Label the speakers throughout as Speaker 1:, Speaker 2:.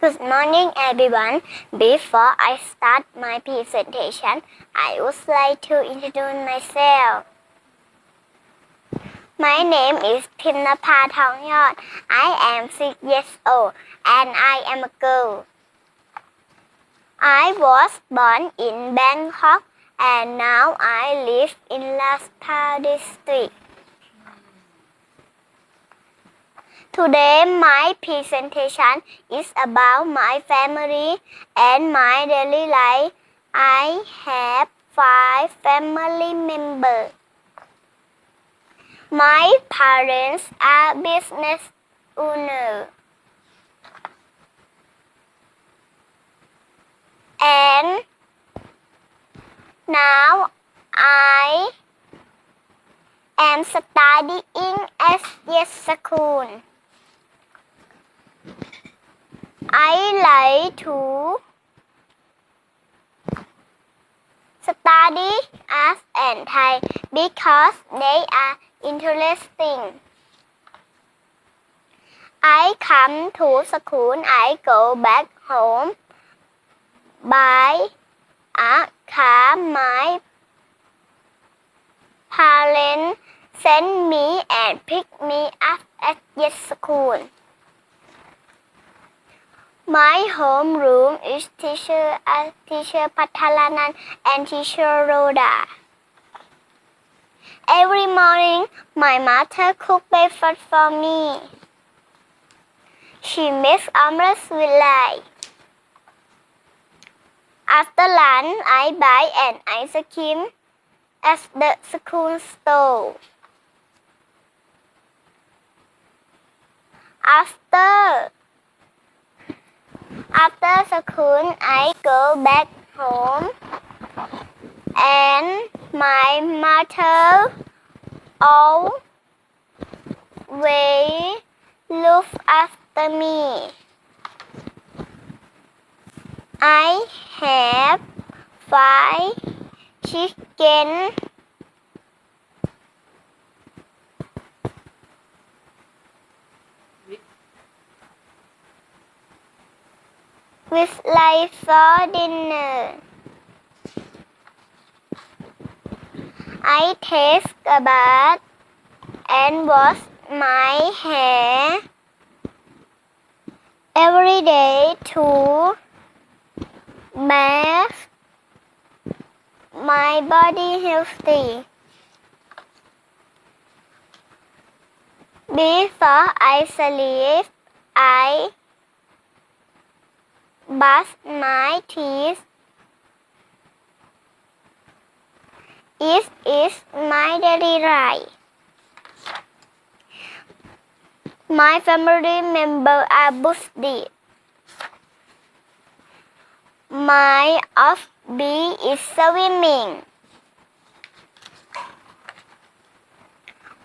Speaker 1: Good morning, everyone. Before I start my presentation, I would like to introduce myself. My name is Timnapa Thongyot. I am six years old and I am a girl. I was born in Bangkok and now I live in Las Lasta district. Today my presentation is about my family and my daily life. I have five family members. My parents are business owners. And now I am studying at yes school. I like to study art and Thai because they are interesting. I come to school, I go back home by a car. My parents send me and pick me up at school. My homeroom is teacher uh, teacher Patalanan and teacher Rhoda. Every morning, my mother cook breakfast for me. She makes omelets with light. After lunch, I buy an ice cream at the school store. After after school, I go back home and my mother always look after me. I have five chicken. With life for dinner. I take a bath and wash my hair every day to make my body healthy. Before I sleep, I brush my teeth. It is my daily life. My family member are Buddhist. My hobby is swimming.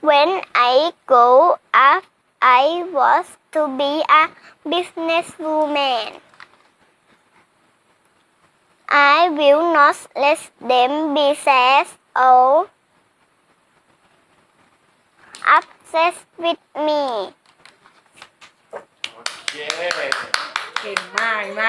Speaker 1: When I grow up, I was to be a businesswoman. I will not let them be sad or upset with me.
Speaker 2: เย้เก่งมากเห็นไหม